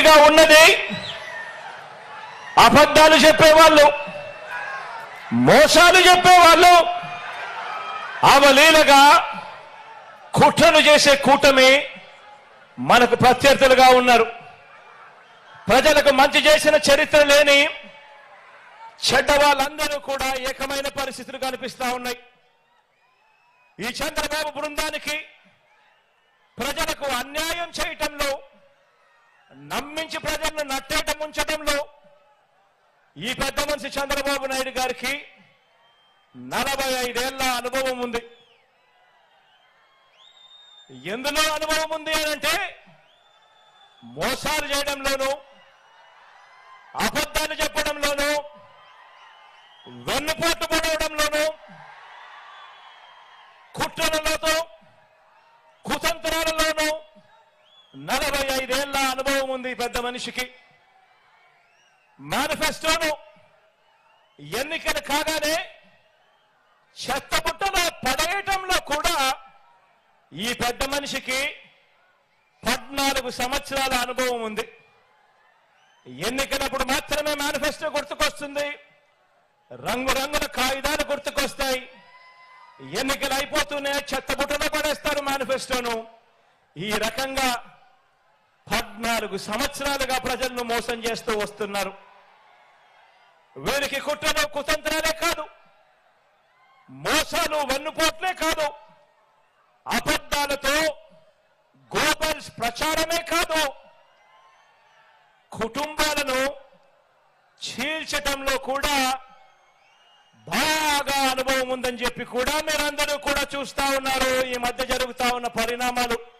రెడీగా ఉన్నది. అబద్ధాలు చెప్పేవాళ్ళు మోసాలు చెప్పేవాళ్ళు అవలీలగా కుట్రలు చేసే కూటమి మనకు ప్రత్యర్థులుగా ఉన్నారు. ప్రజలకు మంచి చేసిన చరిత్ర లేని చెడ్డ వాళ్ళందరూ కూడా ఏకమైన పరిస్థితులు కనిపిస్తా ఉన్నాయి. ఈ చంద్రబాబు బృందానికి ప్రజలకు అన్యాయం చేయటంలో నమ్మించి ప్రజలను నట్టేట ముంచడంలో ఈ పెద్ద మనిషి చంద్రబాబు నాయుడు గారికి నలభై ఐదేళ్ళ అనుభవం ఉంది. ఎందులో అనుభవం ఉంది అంటే మోసాలు చేయడంలోనూ అబద్ధాలు చెప్పడంలోనూ వెన్నుపోటు పడవడంలోనూ కుట్రలతో కుతంత్రాలలో నలభై ఐదేళ్ళ అనుభవం ఉంది ఈ పెద్ద మనిషికి. మేనిఫెస్టోను ఎన్నికలు కాగానే చెత్తబుట్టలో పడేయటంలో కూడా ఈ పెద్ద మనిషికి పద్నాలుగు సంవత్సరాల అనుభవం ఉంది. ఎన్నికలప్పుడు మాత్రమే మేనిఫెస్టో గుర్తుకొస్తుంది. రంగురంగుల కాగితాలు గుర్తుకొస్తాయి. ఎన్నికలు అయిపోతూనే చెత్తబుట్టలో పడేస్తారు మేనిఫెస్టోను. ఈ రకంగా పద్నాలుగు సంవత్సరాలుగా ప్రజలను మోసం చేస్తూ వస్తున్నారు. వీరికి కుట్రలు కుతంత్రాలే కాదు. మోసాలు వెన్నుపోట్లే కాదు. అబద్ధాలతో గోబల్స్ ప్రచారమే కాదు. కుటుంబాలను చీల్చటంలో కూడా బాగా అనుభవం ఉందని చెప్పి కూడా మీరందరూ కూడా చూస్తా ఉన్నారు. ఈ మధ్య జరుగుతా ఉన్న పరిణామాలు.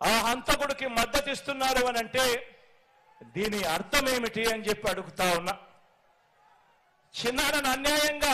ఆ హంతకుడికి మద్దతు ఇస్తున్నారు అని అంటే దీని అర్థం ఏమిటి అని చెప్పి అడుగుతా ఉన్నా. చిన్నారని అన్యాయంగా